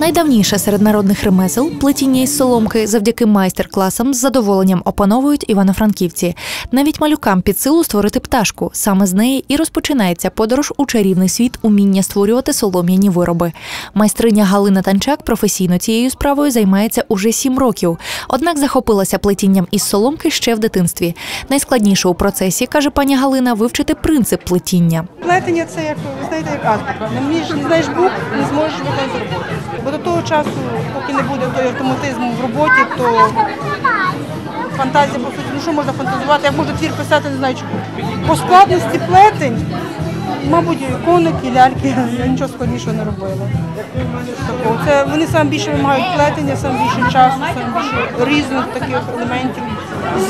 Найдавніше серед народних ремесел плетіння із соломки завдяки майстер-класам з задоволенням опановують івано-франківці. Навіть малюкам під силу створити пташку. Саме з неї і розпочинається подорож у чарівний світ уміння створювати солом'яні вироби. Майстриня Галина Танчак професійно цією справою займається уже сім років. Однак захопилася плетінням із соломки ще в дитинстві. Найскладніше у процесі, каже пані Галина, вивчити принцип плетіння. Плетення це як ви знаєте, як азбука. Не не знаєш букв, не зможеш виконати роботу. Часу, поки не буде той автоматизму в роботі, то фантазія по суті, ну що можна фантазувати, як можна твір писати, не знаю. По складності плетень, мабуть, коники, ляльки, я нічого складнішого не робила. Такого. Це вони саме більше вимагають плетення, саме більше часу, саме більше різних таких елементів,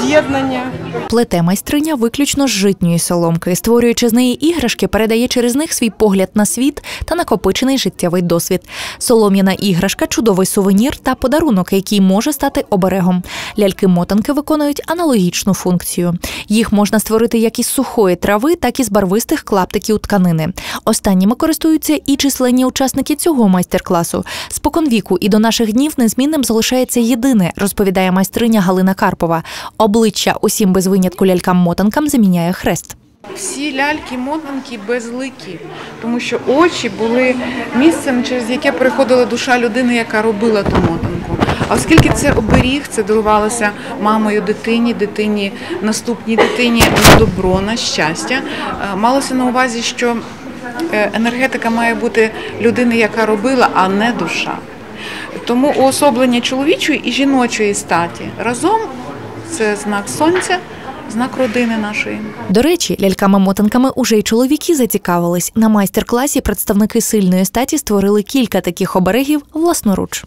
з'єднання. Плете майстриня виключно з житньої соломки, створюючи з неї іграшки, передає через них свій погляд на світ та накопичений життєвий досвід. Солом'яна іграшка чудовий сувенір та подарунок, який може стати оберегом. Ляльки-мотанки виконують аналогічну функцію. Їх можна створити як із сухої трави, так і з барвистих клаптиків тканини. Останніми користуються і численні учасники цього майстер-класу. Споконвіку і до наших днів незмінним залишається єдине, розповідає майстриня Галина Карпова. Обличчя усім без винятку лялькам-мотанкам заміняє хрест. Всі ляльки-мотанки безликі, тому що очі були місцем, через яке приходила душа людини, яка робила ту мотанку. А оскільки це оберіг, це дарувалося мамою дитині, дитині, наступній дитині на добро, на щастя. Е, Малося на увазі, що е, енергетика має бути людини, яка робила, а не душа. Тому уособлення чоловічої і жіночої статі разом це знак сонця, знак родини нашої. До речі, ляльками-мотанками уже й чоловіки зацікавились. На майстер-класі представники сильної статі створили кілька таких оберегів власноруч.